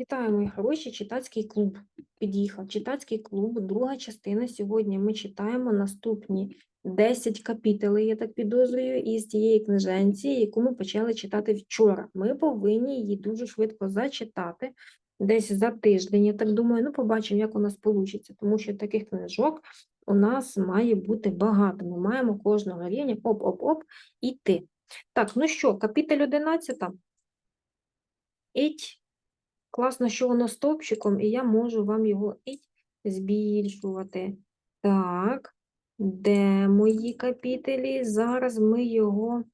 Вітаю, мої хороші, читацький клуб під'їхав. Читацький клуб, друга частина. Сьогодні ми читаємо наступні 10 капітелей, я так підозрюю, із тієї книженці, яку ми почали читати вчора. Ми повинні її дуже швидко зачитати, десь за тиждень, я так думаю. Ну, побачимо, як у нас вийде, тому що таких книжок у нас має бути багато. Ми маємо кожного рівня оп-оп-оп іти. Так, ну що, капітель 11. Іть. Класно, що воно стовпчиком, і я можу вам його збільшувати. Так, де мої капітелі? Зараз ми його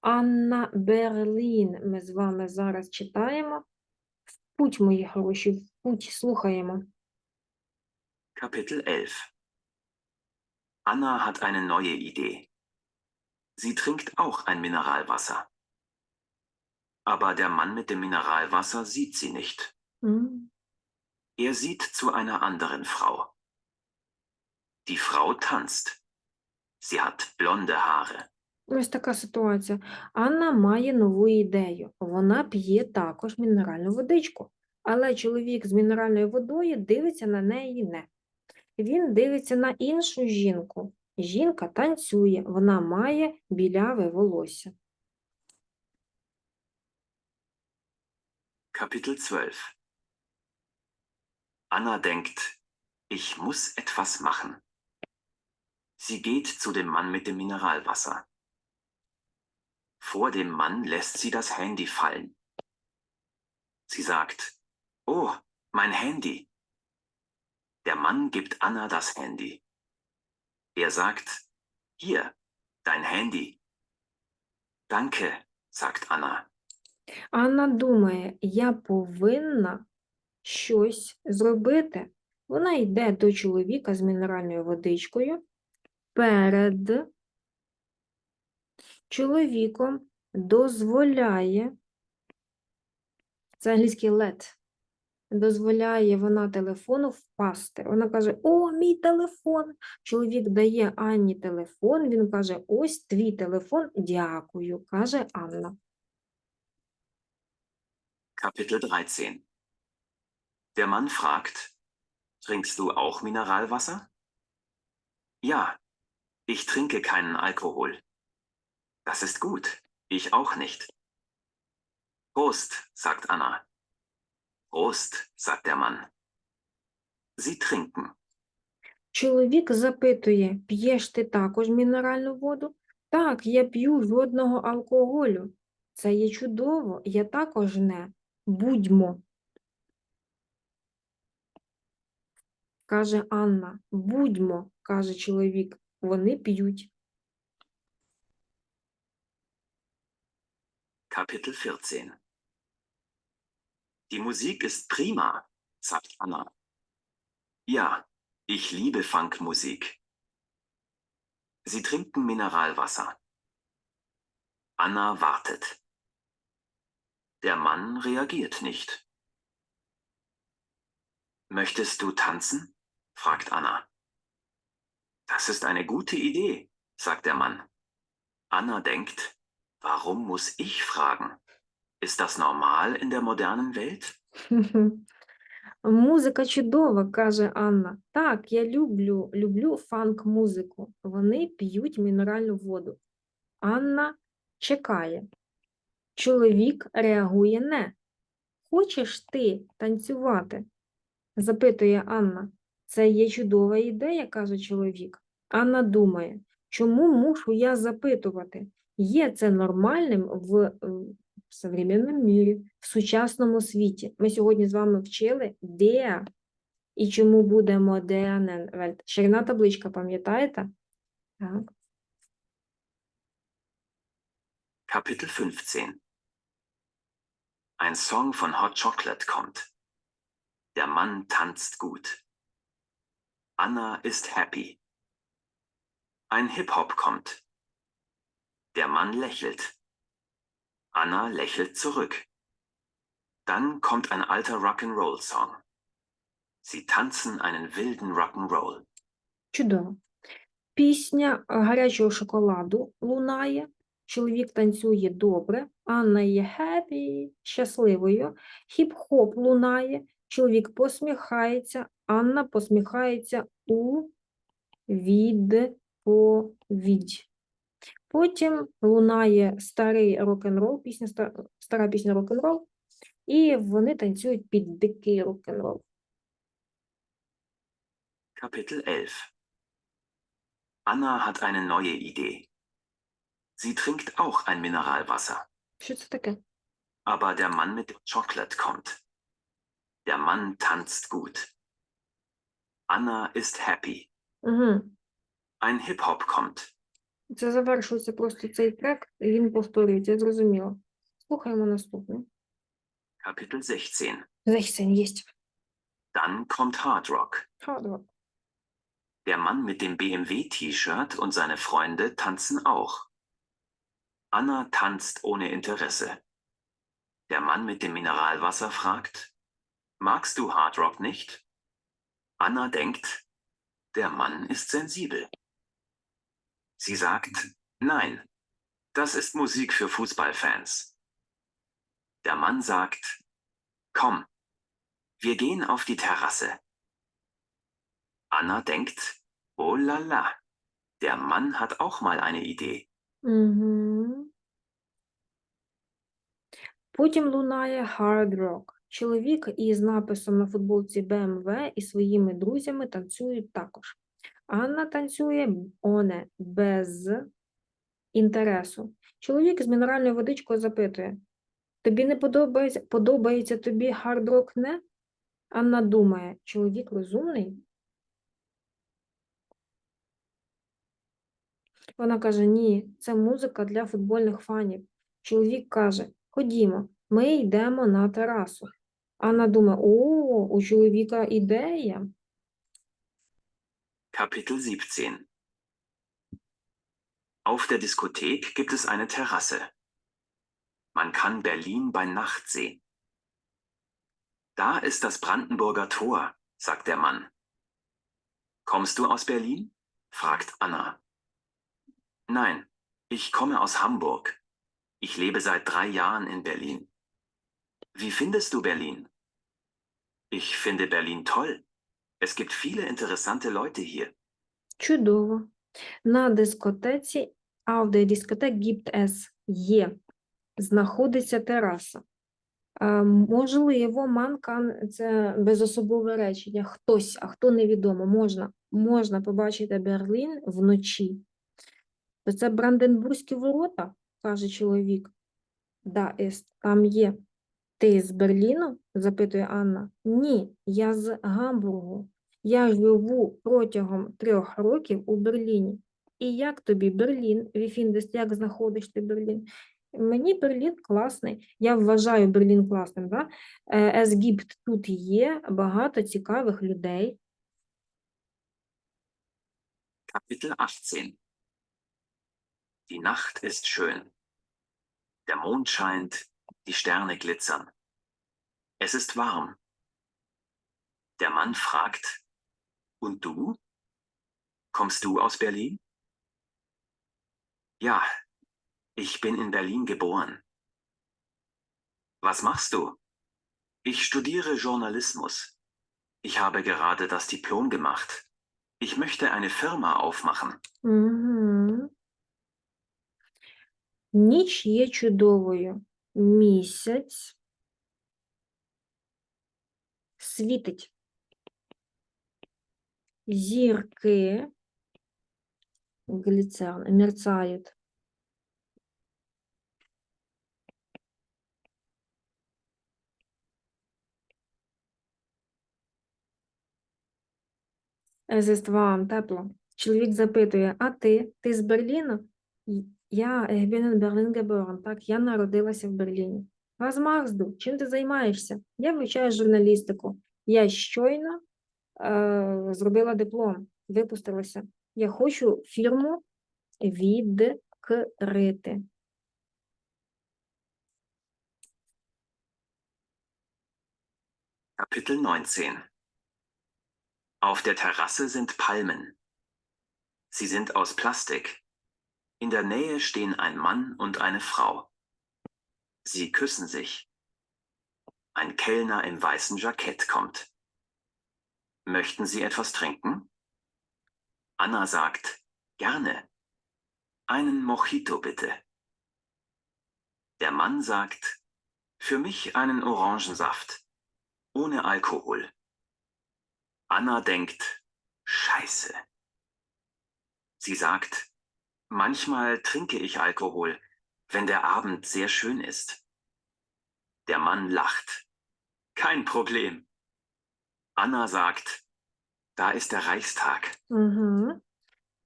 Анна Берлін. Ми з вами зараз читаємо. В путь, мої хороші, в путь слухаємо. Kapitel 11 Anna hat eine neue Idee. Sie trinkt auch ein Mineralwasser. Aber der Mann mit dem Mineralwasser sieht sie nicht. М. Er sieht zu einer anderen Frau. Die Frau tanzt. Sie hat blonde Haare. Ось така ситуація. Анна має нову ідею. Вона п'є також мінеральну водичку. Але чоловік з мінеральною водою дивиться на неї не. Він дивиться на іншу жінку. Жінка танцює, вона має біляве волосся. Kapitel 12 Anna denkt, ich muss etwas machen. Sie geht zu dem Mann mit dem Mineralwasser. Vor dem Mann lässt sie das Handy fallen. Sie sagt, Oh, mein Handy. Der Mann gibt Anna das Handy. Er sagt, Hier, dein Handy. Danke, sagt Anna. Анна думає, я повинна щось зробити. Вона йде до чоловіка з мінеральною водичкою перед чоловіком дозволяє, це англійський let, дозволяє вона телефону впасти. Вона каже: О, мій телефон. Чоловік дає Анні телефон. Він каже: Ось твій телефон, дякую, каже Анна. Kapitel 13 Der Mann fragt, Trinkst du auch Mineralwasser? Ja, ich trinke keinen Alkohol. Das ist gut, ich auch nicht. Prost, sagt Anna. Prost, sagt der Mann. Sie trinken. Чоловік запитує, п'єш ти також мінеральну воду? Так, я п'ю жодного алкоголю. Це є чудово, я також не. Будьмо. Каже Анна. Будьмо, каже чоловік. Вони п'ють. Kapitel 14 Die Musik ist prima, sagt Anna. Ja, ich liebe Funkmusik. Sie trinken Mineralwasser. Anna wartet. Der Mann reagiert nicht. Möchtest du tanzen? fragt Anna. Das ist eine gute Idee, sagt der Mann. Anna denkt, warum muss ich fragen? Ist das normal in der modernen Welt? Музика чудова, каже Анна. Так, я люблю, люблю фанк-музику. Вони п'ють мінеральну воду. Анна чекає. Чоловік реагує не. Хочеш ти танцювати? запитує Анна. Це є чудова ідея, каже чоловік. Анна думає, чому мушу я запитувати? Є це нормальним в, е, в современному мірі, в сучасному світі. Ми сьогодні з вами вчили де і чому буде модернен Welt. Ширина табличка, пам'ятаєте? Так. Kapitel 15 Ein Song von Hot Chocolate kommt. Der Mann tanzt gut. Anna ist happy. Ein Hip-Hop kommt. Der Mann lächelt. Anna lächelt zurück. Dann kommt ein alter Rock'n'Roll-Song. Sie tanzen einen wilden Rock'n'Roll. Чудово. Пісня е, гарячого шоколаду лунає. Чоловік танцює добре. Анна є happy, щасливою. Хіп-хоп лунає. Чоловік посміхається. Анна посміхається у відповідь. Потім лунає старий рок-н-рол, пісня, стара пісня рок-н-рол, і вони танцюють під дикий рок-н-рол. Kapitel 11 Anna hat eine neue Idee. Sie trinkt auch ein Mineralwasser. Що це таке? Aber der Mann mit dem Chocolate kommt. Der Mann tanzt gut. Anna ist happy. Угу. Ein Hip-Hop kommt. Це завершується просто цей трек, і він повторюється, я зрозуміло. Слухаємо наступний. Kapitel 16 Зайсен є. Dann kommt Hard Rock. Hard rock. Der Mann mit dem BMW-T-Shirt und seine Freunde tanzen auch. Anna tanzt ohne Interesse. Der Mann mit dem Mineralwasser fragt, Magst du Hardrock nicht? Anna denkt, der Mann ist sensibel. Sie sagt, nein, das ist Musik für Fußballfans. Der Mann sagt, komm, wir gehen auf die Terrasse. Anna denkt, oh la la, der Mann hat auch mal eine Idee. Mhm. Потім лунає Hard Rock. Чоловік із написом на футболці BMW і своїми друзями танцюють також. Анна танцює оне без інтересу. Чоловік з мінеральною водичкою запитує: Тобі не подобається, подобається тобі Rock, не? Анна думає, чоловік розумний. Вона каже: Ні, це музика для футбольних фанів. Чоловік каже: Ходімо, ми йдемо на терасу. Анна думає: О, у чоловіка ідея. Kapitel 17 Auf der Diskothek gibt es eine Terrasse. Man kann Berlin bei Nacht sehen. Da ist das Brandenburger Tor, sagt der Mann. Kommst du aus Berlin? fragt Anna. Nein, ich komme aus Hamburg. Ich lebe seit drei Jahren in Berlin. Wie findest du Berlin? Ich finde Berlin toll. Es gibt viele interessante Leute hier. Чудово. На дискотеці, Diskothek gibt es є, знаходиться тераса. Е, Можливо, kann – це безособове речення. Хтось, а хто невідомо. Можна, можна побачити Берлін вночі. То це Бранденбурзькі ворота, каже чоловік. Да, ist, там є. Ти з Берліну? запитує Анна. Ні, я з Гамбургу. Я живу протягом трьох років у Берліні. І як тобі Берлін? Віфіндес, як знаходиш ти Берлін? Мені Берлін класний. Я вважаю Берлін класним. Да? Е, gibt тут є багато цікавих людей. Kapitel 18 Die Nacht ist schön. Der Mond scheint, die Sterne glitzern. Es ist warm. Der Mann fragt, und du? Kommst du aus Berlin? Ja, ich bin in Berlin geboren. Was machst du? Ich studiere Journalismus. Ich habe gerade das Diplom gemacht. Ich möchte eine Firma aufmachen. Mhm. Ніч є чудовою. Місяць світить. Зірки гліцерн, мерцають. Ist warm, тепло. Чоловік запитує, а ти? Ти з Берліну? «Й- Я in Berlin geboren. Так, я народилася в Берліні. Was? Чим ти займаєшся? Я вивчаю журналістику. Я щойно е, зробила диплом, випустилася. Я хочу фірму відкрити. Kapitel 19 Auf der Terrasse sind Palmen. Sie sind aus Plastik. In der Nähe stehen ein Mann und eine Frau. Sie küssen sich. Ein Kellner im weißen Jackett kommt. Möchten Sie etwas trinken? Anna sagt, gerne. Einen Mojito bitte. Der Mann sagt, für mich einen Orangensaft. Ohne Alkohol. Anna denkt, Scheiße. Sie sagt, manchmal trinke ich Alkohol, wenn der Abend sehr schön ist. Der Mann lacht. Kein Problem. Anna sagt, da ist der Reichstag. Угу.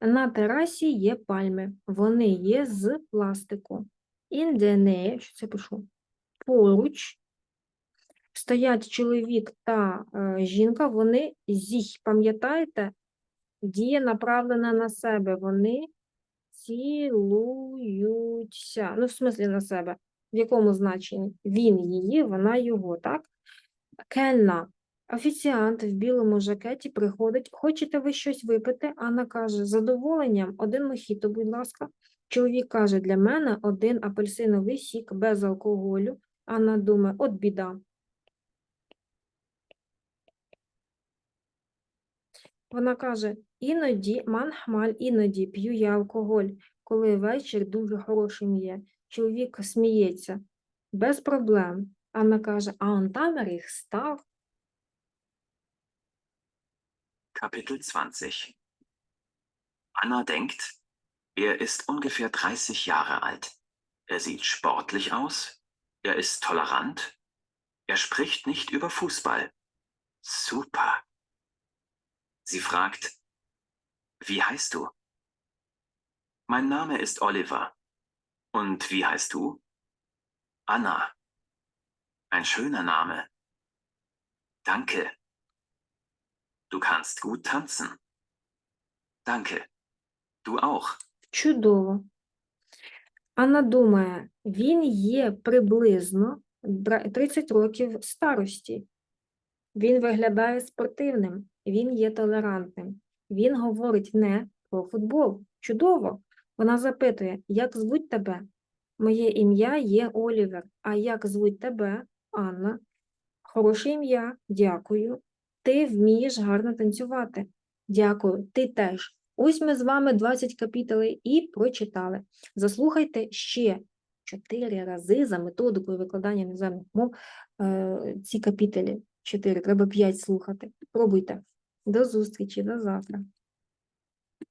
На терасі є пальми. Вони є з пластику. Індене, що це пишу? Поруч стоять чоловік та е, жінка. Вони зіх, пам'ятаєте? Дія направлена на себе. Вони цілуються. Ну, в смислі на себе. В якому значенні? Він її, вона його, так? Кельна. Офіціант в білому жакеті приходить. Хочете ви щось випити? Анна каже, з задоволенням, один мохіто, будь ласка. Чоловік каже, для мене один апельсиновий сік без алкоголю. Анна думає, от біда. Вона каже, іноді, манхмаль, іноді п'ю я алкоголь, коли вечір дуже хорошим є. Чоловік сміється. Без проблем. Анна каже, а он там їх став. Kapitel 20 Anna denkt, er ist ungefähr 30 Jahre alt. Er sieht sportlich aus, er ist tolerant, er spricht nicht über Fußball. Super. Sie fragt, wie heißt du? Mein Name ist Oliver. Und wie heißt du? Anna. Ein schöner Name. Danke. Du kannst gut tanzen. Danke. Du auch. Чудово. Анна думає, він є приблизно 30 років старості. Він виглядає спортивним, він є толерантним. Він говорить не про футбол. Чудово. Вона запитує, як звуть тебе? Моє ім'я є Олівер. А як звуть тебе, Анна? Хороше ім'я, дякую. Ти вмієш гарно танцювати. Дякую, ти теж. Ось ми з вами 20 капітелей і прочитали. Заслухайте ще 4 рази за методикою викладання іноземних мов е, ці капітелі. 4, треба 5 слухати. Пробуйте. До зустрічі, до завтра.